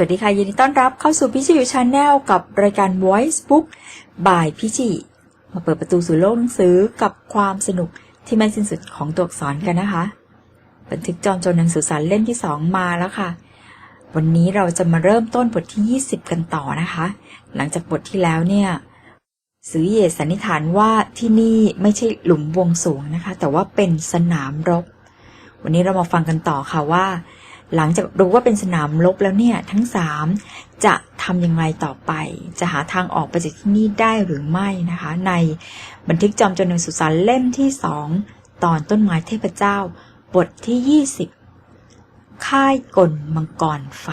สวัสดีค่ะยินดีต้อนรับเข้าสู่พิจิวชาแนลกับรายการ Voice Book บ่ายพิจิมาเปิดประตูสู่โลกหนังสือกับความสนุกที่ไม่สิ้นสุดของตัวอักษรกันนะคะ บันทึกจอมโจรหนังสือสารเล่มที่ 2 มาแล้วค่ะ วันนี้เราจะมาเริ่มต้นบทที่ 20 กันต่อนะคะ หลังจากบทที่แล้วเนี่ยสือเยสันนิษฐานว่าที่นี่ไม่ใช่หลุมบวงสรวงนะคะ แต่ว่าเป็นสนามรบ วันนี้เรามาฟังกันต่อค่ะว่า หลังจากรู้ว่าเป็นสนามรบแล้วเนี่ย ทั้งสามจะทำยังไงต่อไป จะหาทางออกไปจากที่นี่ได้หรือไม่นะคะ ในบันทึกจอมโจรหนังสุสานเล่มที่สองตอนต้นไม้เทพเจ้า บทที่ 20 ค่ายกลมังกรไฟ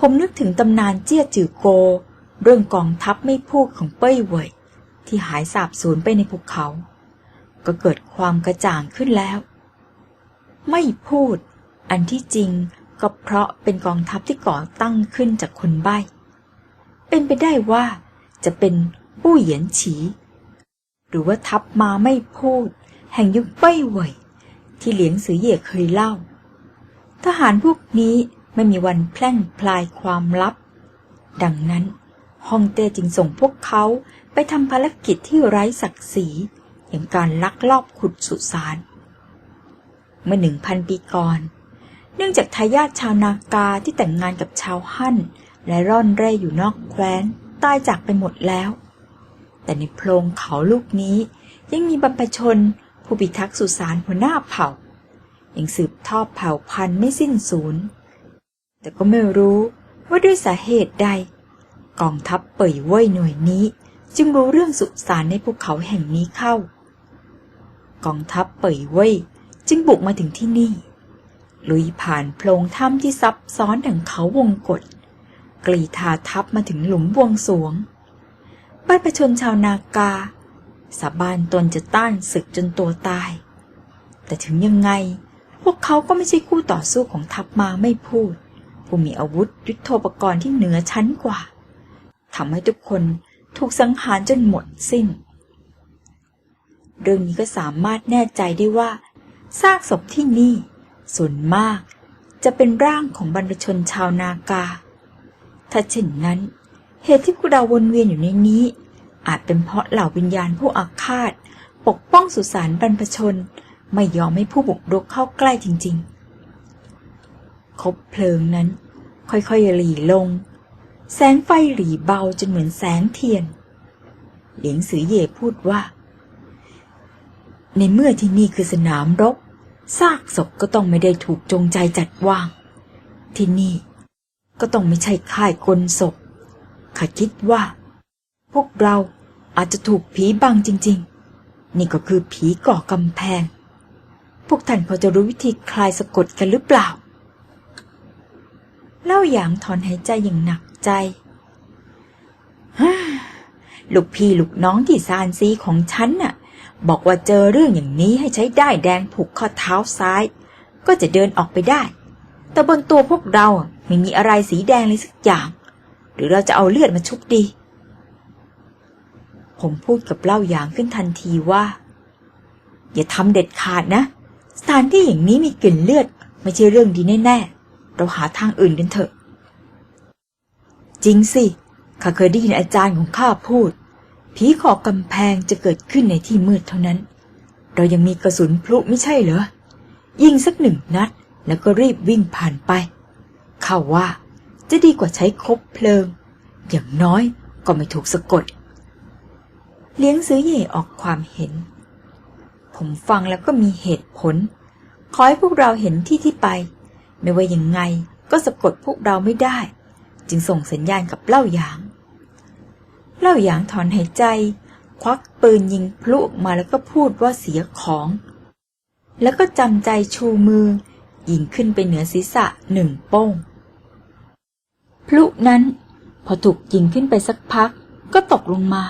ผมนึกถึงตำนานเจี้ยจือโก เรื่องกองทัพไม่พูดของเป้ยเว่ยที่หายสาบสูญไปในภูเขา ก็เกิดความกระจ่างขึ้นแล้ว ไม่พูด อันที่จริงก็เพราะเป็นกองทัพที่ก่อตั้งขึ้นจากคนใบ้ เป็นไปได้ว่าจะเป็นปู้เหยียนฉี หรือว่าทัพมาไม่พูด แห่งยุคเป้ยเว่ยที่เหลียงสือเย่เคยเล่า ทหารพวกนี้ไม่มีวันแพร่งพลายความลับ ดังนั้นฮ่องเต้จึงส่งพวกเขาไปทำภารกิจที่ไร้ศักดิ์ศรีอย่างการลักลอบขุดสุสาน เมื่อหนึ่งพันปีก่อน เนื่องจากทายาทชาวนากาที่แต่งงานกับชาวฮั่น และร่อนเร่อยู่นอกแคว้นตายจากไปหมดแล้ว แต่ในโพรงเขาลูกนี้ยังมีบรรพชน ผู้พิทักษ์สุสานหัวหน้าเผ่า ยังสืบทอดเผ่าพันธุ์ไม่สิ้นสูญแต่ก็ไม่รู้ว่าด้วยสาเหตุใด กองทัพเป่ยเว่ยหน่วยนี้ จึงรู้เรื่องสุสานในภูเขาแห่งนี้เข้า กองทัพเป่ยเว่ย จึงบุกมาถึงที่นี่ ลุยผ่านโพรงถ้ำที่ซับซ้อนดังเขาวงกฏกรีธาทัพมาถึงหลุมบวงสวงบรรพชนชาวนากา สาบานตนจะต้านศึกจนตัวตาย แต่ถึงยังไง พวกเขาก็ไม่ใช่คู่ต่อสู้ของทัพมาไม่พูด ผู้มีอาวุธยุทโธปกรณ์ที่เหนือชั้นกว่าทำให้ทุกคนถูกสังหารจนหมดสิ้น เรื่องนี้ก็สามารถแน่ใจได้ว่า ซากศพที่นี่ ส่วนมากจะเป็นร่างของบรรพชนชาวนากา ถ้าเช่นนั้น เหตุที่พวกเราวนเวียนอยู่ในนี้ อาจเป็นเพราะเหล่าวิญญาณผู้อาฆาต ปกป้องสุสานบรรพชน ไม่ยอมให้ผู้บุกรุกเข้าใกล้จริง ๆ คบเพลิงนั้น ค่อยๆหลีลง แสงไฟหลีเบาจนเหมือนแสงเทียน เหลียงสือเย่พูดว่า ในเมื่อที่นี่คือสนามรบ ซากศพก็ต้องไม่ได้ถูกจงใจจัดวาง ที่นี่ ก็ต้องไม่ใช่ค่ายกลศพข้าคิดว่า พวกเราอาจจะถูกผีบังจริง ๆ นี่ก็คือผีก่อกำแพง พวกท่านพอจะรู้วิธีคลายสะกดกันหรือเปล่า เล่าอย่างถอนหายใจอย่างหนักใจฮ่าลูกพี่ลูกน้องที่ซานซีของฉันน่ะ บอกว่าเจอเรื่องอย่างนี้ให้ใช้ได้แดงผูกข้อเท้าซ้าย ก็จะเดินออกไปได้ แต่บนตัวพวกเราไม่มีอะไรสีแดงเลยสักอย่าง หรือเราจะเอาเลือดมาชุบดี ผมพูดกับเล่าอย่างขึ้นทันทีว่า อย่าทำเด็ดขาดนะ สถานที่อย่างนี้มีกลิ่นเลือด ไม่ใช่เรื่องดีแน่ๆ เราหาทางอื่นกันเถอะ จริงสิข้าเคยได้ยินอาจารย์ของข้าพูด ผีขอบกำแพงจะเกิดขึ้นในที่มืดเท่านั้น เรายังมีกระสุนพลุไม่ใช่เหรอ ยิงสักหนึ่งนัด แล้วก็รีบวิ่งผ่านไป เข้าว่าจะดีกว่าใช้คบเพลิง อย่างน้อยก็ไม่ถูกสะกด เลี้ยงซื้อเย่ออกความเห็น ผมฟังแล้วก็มีเหตุผล ขอให้พวกเราเห็นที่ที่ไป ไม่ว่ายังไงก็สะกดพวกเราไม่ได้ จึงส่งสัญญาณกับเล่าหยาง เล่าหยางถอนหายใจ ควักปืนยิงพลุออกมาแล้วก็พูดว่าเสียของ แล้วก็จำใจชูมือ ยิงขึ้นไปเหนือศีรษะหนึ่งโป้ง พลุนั้น พอถูกยิงขึ้นไปสักพักก็ตกลงมา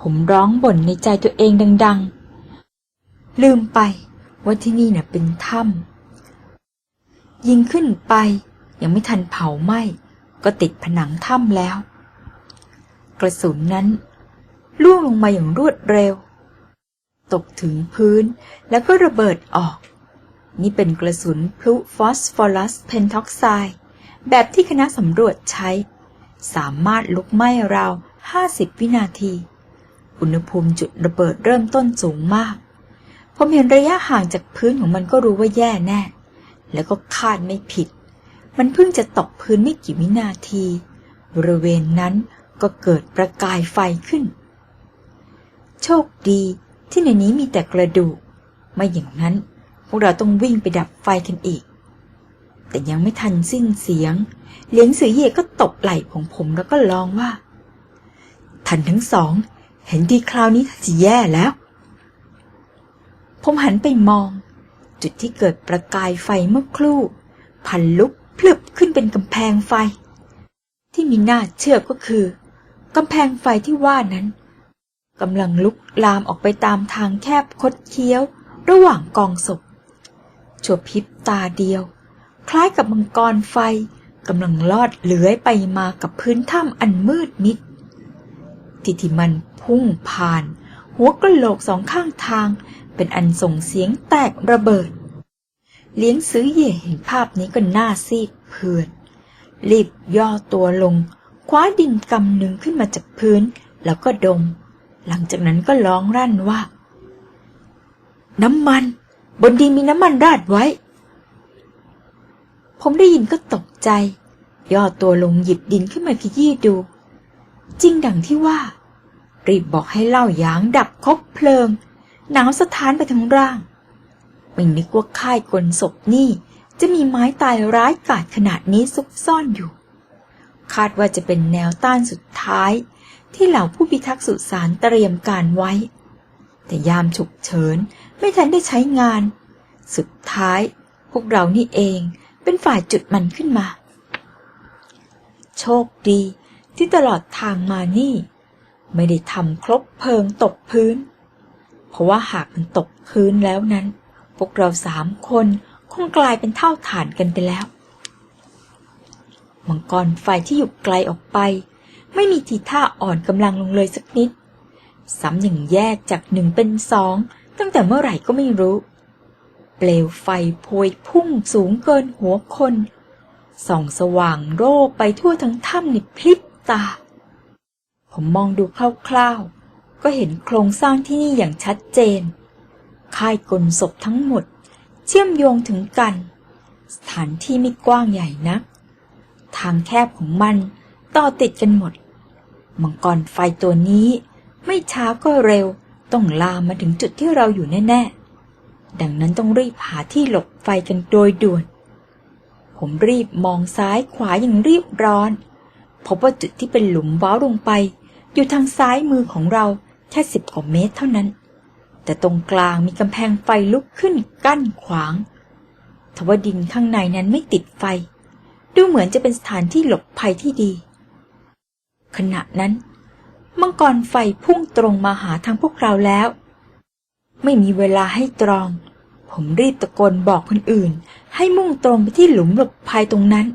ผมร้องบ่นในใจตัวเองดัง ๆ ลืมไปว่าที่นี่น่ะเป็นถ้ำยิงขึ้นไปยังไม่ทันเผาไหม้ก็ติดผนังถ้ำแล้ว กระสุนนั้นล่วงลงมาอย่างรวดเร็ว ตกถึงพื้นแล้วก็ระเบิดออก นี่เป็นกระสุนพลุฟอสฟอรัสเพนท็อกไซด์แบบที่คณะสำรวจใช้ สามารถลุกไหม้ราว 50 วินาที อุณหภูมิจุดระเบิดเริ่มต้นสูงมาก ผมเห็นระยะห่างจากพื้นของมันก็รู้ว่าแย่แน่ แล้วก็คาดไม่ผิด มันเพิ่งจะตกพื้นไม่กี่วินาที บริเวณนั้น ก็เกิดประกายไฟขึ้น โชคดีที่ในนี้มีแต่กระดูก ไม่อย่างนั้น พวกเราต้องวิ่งไปดับไฟกันอีก แต่ยังไม่ทันสิ้นเสียง เลี้ยงสือเย่ก็ตบไหล่ของผมแล้วก็ร้องว่า ท่านทั้งสอง เห็นดีคราวนี้ท่านจะแย่แล้ว ผมหันไปมอง จุดที่เกิดประกายไฟเมื่อครู่ พันลุกพลึบขึ้นเป็นกำแพงไฟ ที่มีน่าเชื่อก็คือ กำแพงไฟที่ว่านั้นกำลังลุกลามออกไปตามทางแคบคดเคี้ยว ระหว่างกองศพชั่วพริบตาเดียว คล้ายกับมังกรไฟกำลังลอดเลื้อยไปมากับพื้นถ้ำอันมืดมิดที่ที่มันพุ่งผ่าน หัวกระโหลกสองข้างทาง เป็นอันส่งเสียงแตกระเบิด เลี้ยงซื้อเย่เห็นภาพนี้ก็หน้าซีดเพื่อนรีบย่อตัวลง คว้าดินกำหนึ่งขึ้นมาจากพื้น แล้วก็ดม หลังจากนั้นก็ร้องรั่นว่า น้ำมัน บนดินมีน้ำมันราดไว้ ผมได้ยินก็ตกใจ ย่อตัวลงหยิบดินขึ้นมาขยี้ดู จริงดังที่ว่า รีบบอกให้เล่ายางดับคบเพลิง หนาวสะท้านไปทั้งร่าง ไม่นึกว่าค่ายกลศพนี่จะมีไม้ตายร้ายกาจขนาดนี้ซุกซ่อนอยู่ คาดว่าจะเป็นแนวต้านสุดท้าย ที่เหล่าผู้พิทักษ์สุสานเตรียมการไว้ แต่ยามฉุกเฉินไม่ทันได้ใช้งาน สุดท้าย พวกเรานี่เองเป็นฝ่ายจุดมันขึ้นมา โชคดีที่ตลอดทางมานี่ ไม่ได้ทำครบเพลิงตกพื้น เพราะว่าหากมันตกพื้นแล้วนั้น พวกเราสามคนคงกลายเป็นเท่าฐานกันไปแล้ว มังกรไฟที่อยู่ไกลออกไป ไม่มีทีท่าอ่อนกำลังลงเลยสักนิด ซ้ำอย่างแยกจากหนึ่งเป็นสองตั้งแต่เมื่อไหร่ก็ไม่รู้ เปลวไฟพวยพุ่งสูงเกินหัวคนส่องสว่างโร่ไปทั่วทั้งถ้ำในพริบตา ผมมองดูคร่าวๆ ก็เห็นโครงสร้างที่นี่อย่างชัดเจน ค่ายกลศพทั้งหมด เชื่อมโยงถึงกัน สถานที่ไม่กว้างใหญ่นัก ทางแคบของมันต่อติดกันหมด มังกรไฟตัวนี้ ไม่ช้าก็เร็วต้องลามมาถึงจุดที่เราอยู่แน่ ๆ ดังนั้นต้องรีบหาที่หลบไฟกันโดยด่วน ผมรีบมองซ้ายขวาอย่างรีบร้อน พบว่าจุดที่เป็นหลุมว้าวลงไป อยู่ทางซ้ายมือของเราแค่สิบกว่าเมตรเท่านั้น แต่ตรงกลางมีกำแพงไฟลุกขึ้นกั้นขวางทว่าดินข้างในนั้นไม่ติดไฟ ดูเหมือนจะเป็นสถานที่หลบภัยที่ดี ขณะนั้น มังกรไฟพุ่งตรงมาหาทางพวกเราแล้ว ไม่มีเวลาให้ตรอง ผมรีบตะโกนบอกคนอื่น ให้มุ่งตรงไปที่หลุมหลบภัยตรงนั้น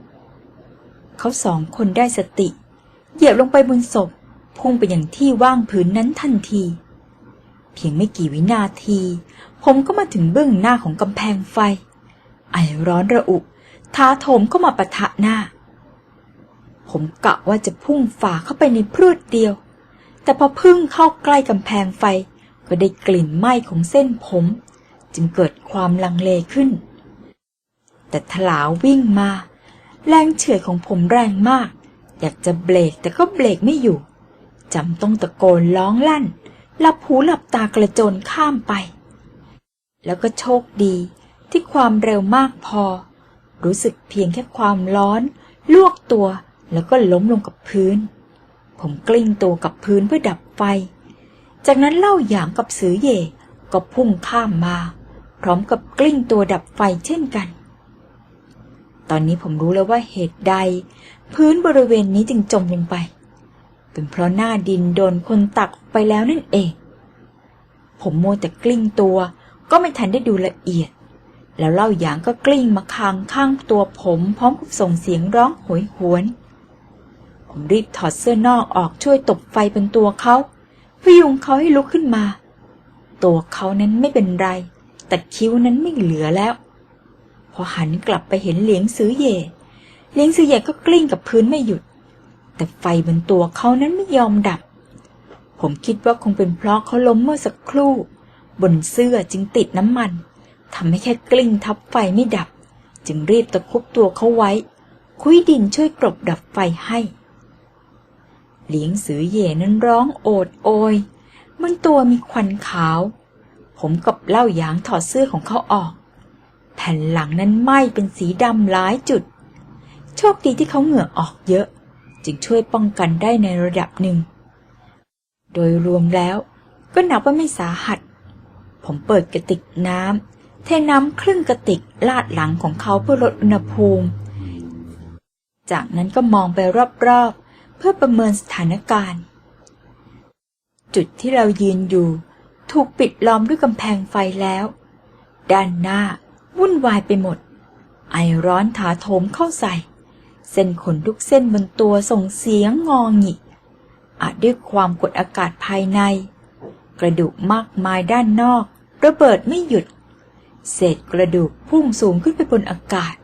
เขาสองคนได้สติ เหยียบลงไปบนศพ พุ่งไปอย่างที่ว่างผืนนั้นทันที เพียงไม่กี่วินาที ผมก็มาถึงเบื้องหน้าของกำแพงไฟ ไอร้อนระอุ ท้าโถมเข้ามาปะทะหน้า ผมกะว่าจะพุ่งฝ่าเข้าไปในพรวดเดียว แต่พอพึ่งเข้าใกล้กำแพงไฟ ก็ได้กลิ่นไหม้ของเส้นผม จึงเกิดความลังเลขึ้น แต่ถลาวิ่งมา แรงเฉื่อยของผมแรงมาก อยากจะเบรกแต่ก็เบรกไม่อยู่จำต้องตะโกนร้องลั่นหลับหูหลับตากระโจนข้ามไป แล้วก็โชคดีที่ความเร็วมากพอ รู้สึกเพียงแค่ความร้อน ลวกตัวแล้วก็ล้มลงกับพื้น ผมกลิ้งตัวกับพื้นเพื่อดับไฟ จากนั้นเล่าหยางกับสือเย่ก็พุ่งข้ามมา พร้อมกับกลิ้งตัวดับไฟเช่นกัน ตอนนี้ผมรู้แล้วว่าเหตุใด พื้นบริเวณนี้จึงจมลงไป เป็นเพราะหน้าดินโดนคนตักไปแล้วนั่นเอง ผมโมแต่กลิ้งตัวก็ไม่ทันได้ดูละเอียด แล้วเล่าหยางก็กลิ้งมาคางข้างตัวผมพร้อมกับส่งเสียงร้องโหยหวน ผมรีบถอดเสื้อนอกออกช่วยตบไฟบนตัวเขาพยุงเขาให้ลุกขึ้นมา ตัวเขานั้นไม่เป็นไร แต่คิ้วนั้นไม่เหลือแล้ว พอหันกลับไปเห็นเหลียงซื้อเย่เหลียงซื้อเย่ก็กลิ้งกับพื้นไม่หยุด แต่ไฟบนตัวเขานั้นไม่ยอมดับ ผมคิดว่าคงเป็นเพราะเขาล้มเมื่อสักครู่ บนเสื้อจึงติดน้ำมัน ทำให้แค่กลิ้งทับไฟไม่ดับ จึงรีบตะคุบตัวเขาไว้ คุยดินช่วยกลบดับไฟให้ เหลียงสือเย่นั้นร้องโอดโอย มันตัวมีควันขาว ผมกับเล่าหยางถอดเสื้อของเขาออก แผ่นหลังนั้นไหม้เป็นสีดำหลายจุด โชคดีที่เขาเหงื่อออกเยอะ จึงช่วยป้องกันได้ในระดับหนึ่ง โดยรวมแล้วก็นับว่าไม่สาหัส ผมเปิดกระติกน้ำ เทน้ำครึ่งกระติกลาดหลังของเขาเพื่อลดอุณหภูมิ จากนั้นก็มองไปรอบๆ เพื่อประเมินสถานการณ์ จุดที่เรายืนอยู่ถูกปิดล้อมด้วยกำแพงไฟแล้ว ด้านหน้าวุ่นวายไปหมด ไอร้อนถาโถมเข้าใส่ เส้นขนทุกเส้นบนตัวส่งเสียงงองหงิกอาจด้วยความกดอากาศภายใน กระดูกมากมายด้านนอก ระเบิดไม่หยุด เศษกระดูกพุ่งสูงขึ้นไปบนอากาศ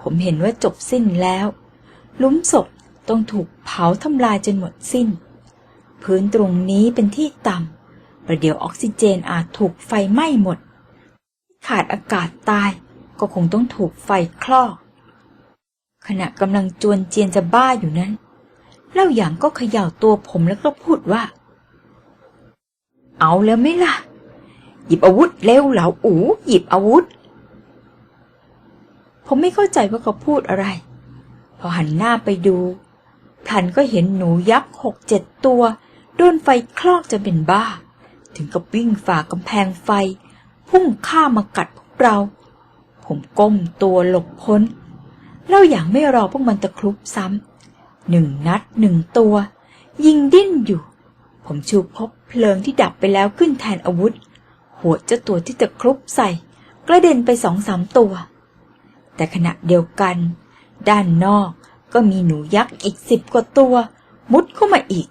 ผมเห็นว่าจบสิ้นแล้วลุมศพต้องถูกเผาทำลายจนหมดสิ้น พื้นตรงนี้เป็นที่ต่ำประเดี๋ยวออกซิเจนอาจถูกไฟไหม้หมด ขาดอากาศตายก็คงต้องถูกไฟคลอก ขณะกำลังจวนเจียนจะบ้าอยู่นั้นเล่าอย่างก็เขย่าตัวผมแล้วก็พูดว่า เอาแล้วไหมล่ะ หยิบอาวุธเร็วเหลาอูหยิบอาวุธ ผมไม่เข้าใจว่าเขาพูดอะไร พอหันหน้าไปดูพลันก็เห็นหนูยักษ์หกเจ็ดตัวโดนไฟคลอกจะเป็นบ้า ถึงกับวิ่งฝ่ากำแพงไฟ พุ่งข้ามมากัดพวกเรา ผมก้มตัวหลบพ้นเล่าอย่างไม่รอพวกมันตะครุบซ้ำหนึ่งนัดหนึ่งตัว ยิงดิ้นอยู่ ผมชูพบเพลิงที่ดับไปแล้วขึ้นแทนอาวุธ หัวเจ้าตัวที่ตะครุบใส่ กระเด็นไปสองสามตัว แต่ขณะเดียวกัน ด้านนอกก็มีหนูยักษ์อีกสิบกว่าตัว มุดเข้ามาอีก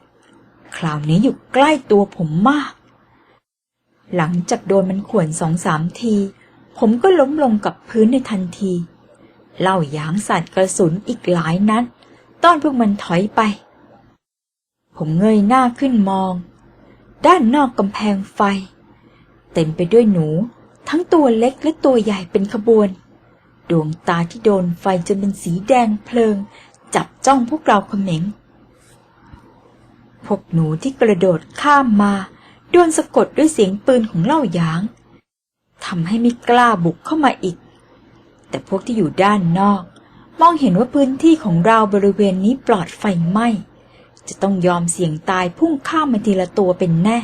คราวนี้อยู่ใกล้ตัวผมมาก หลังจากโดนมันข่วนสองสามที ผมก็ล้มลงกับพื้นในทันทีเล่าหยางสัตว์กระสุนอีกหลายนัดต้อนพวกมันถอยไป ผมเงยหน้าขึ้นมอง ด้านนอกกำแพงไฟ เต็มไปด้วยหนู ทั้งตัวเล็กและตัวใหญ่เป็นขบวน ดวงตาที่โดนไฟจนเป็นสีแดงเพลิง จับจ้องพวกเราเขม็ง พวกหนูที่กระโดดข้ามมา โดนสะกดด้วยเสียงปืนของเล่าหยางทำให้ไม่กล้าบุกเข้ามาอีก แต่พวกที่อยู่ด้านนอก มองเห็นว่าพื้นที่ของเราบริเวณนี้ปลอดไฟไหม้จะต้องยอมเสี่ยงตายพุ่งข้ามมาทีละตัวเป็นแน่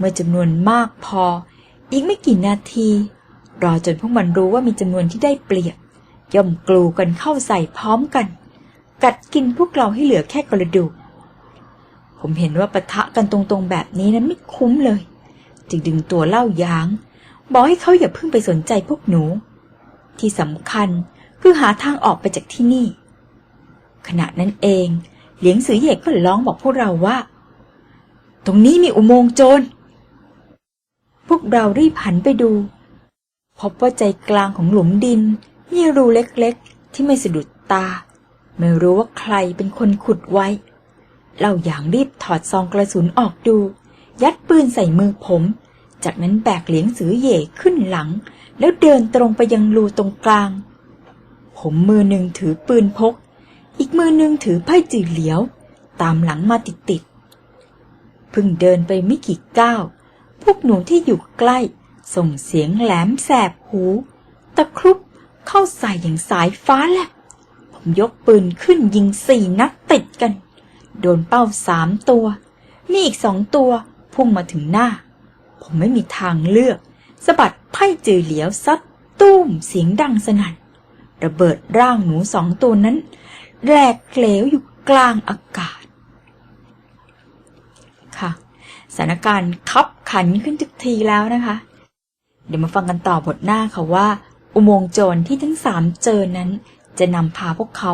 เมื่อจำนวนมากพอ อีกไม่กี่นาที รอจนพวกมันรู้ว่ามีจำนวนที่ได้เปรียบ ย่อมกลูกันเข้าใส่พร้อมกัน กัดกินพวกเราให้เหลือแค่กระดูก ผมเห็นว่าปะทะกันตรงๆแบบนี้นั้นไม่คุ้มเลย จึงดึงตัวเล่ายาง บอกให้เขาอย่าเพิ่งไปสนใจพวกหนู ที่สำคัญคือหาทางออกไปจากที่นี่ ขณะนั้นเอง เหลียงสือเหยกก็ร้องบอกพวกเราว่า ตรงนี้มีอุโมงค์โจร พวกเรารีบหันไปดู พบว่าใจกลางของหลุมดิน มีรูเล็กๆ ที่ไม่สะดุดตา ไม่รู้ว่าใครเป็นคนขุดไว้ เราอย่างรีบถอดซองกระสุนออกดู ยัดปืนใส่มือผม จากนั้นแบกเหลียงสือเหย่ขึ้นหลัง แล้วเดินตรงไปยังรูตรงกลาง ผมมือหนึ่งถือปืนพก อีกมือหนึ่งถือไพ่จือเหลียว ตามหลังมาติดๆเพิ่งเดินไปไม่กี่ก้าว พวกหนูที่อยู่ใกล้ ส่งเสียงแหลมแสบหู ตะครุบเข้าใส่อย่างสายฟ้าแลบผมยกปืนขึ้นยิงสี่นัดติดกัน โดนเป้าสามตัว มีอีกสองตัวพุ่งมาถึงหน้า ผมไม่มีทางเลือกสะบัดไพ่จือเหลียวซัดตุ้มเสียงดังสนั่นระเบิดร่างหนูสองตัวนั้นแหลกเหลวอยู่กลางอากาศ ค่ะ สถานการณ์คับขันขึ้นทุกทีแล้วนะคะ เดี๋ยวมาฟังกันต่อบทหน้าค่ะว่า อุโมงค์โจรที่ทั้งสามเจอนั้น จะนำพาพวกเขา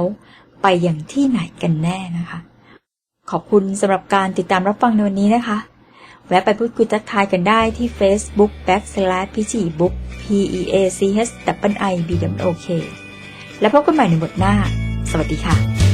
ไปอย่างที่ไหนกันแน่นะคะ ขอบคุณสำหรับการติดตามรับฟังในวันนี้นะคะ แวะไปพูดคุยทักทายกันได้ที่ Facebook backslash พิจิบุ๊ก p e a c h i b o k และพบกันใหม่ในบทหน้า สวัสดีค่ะ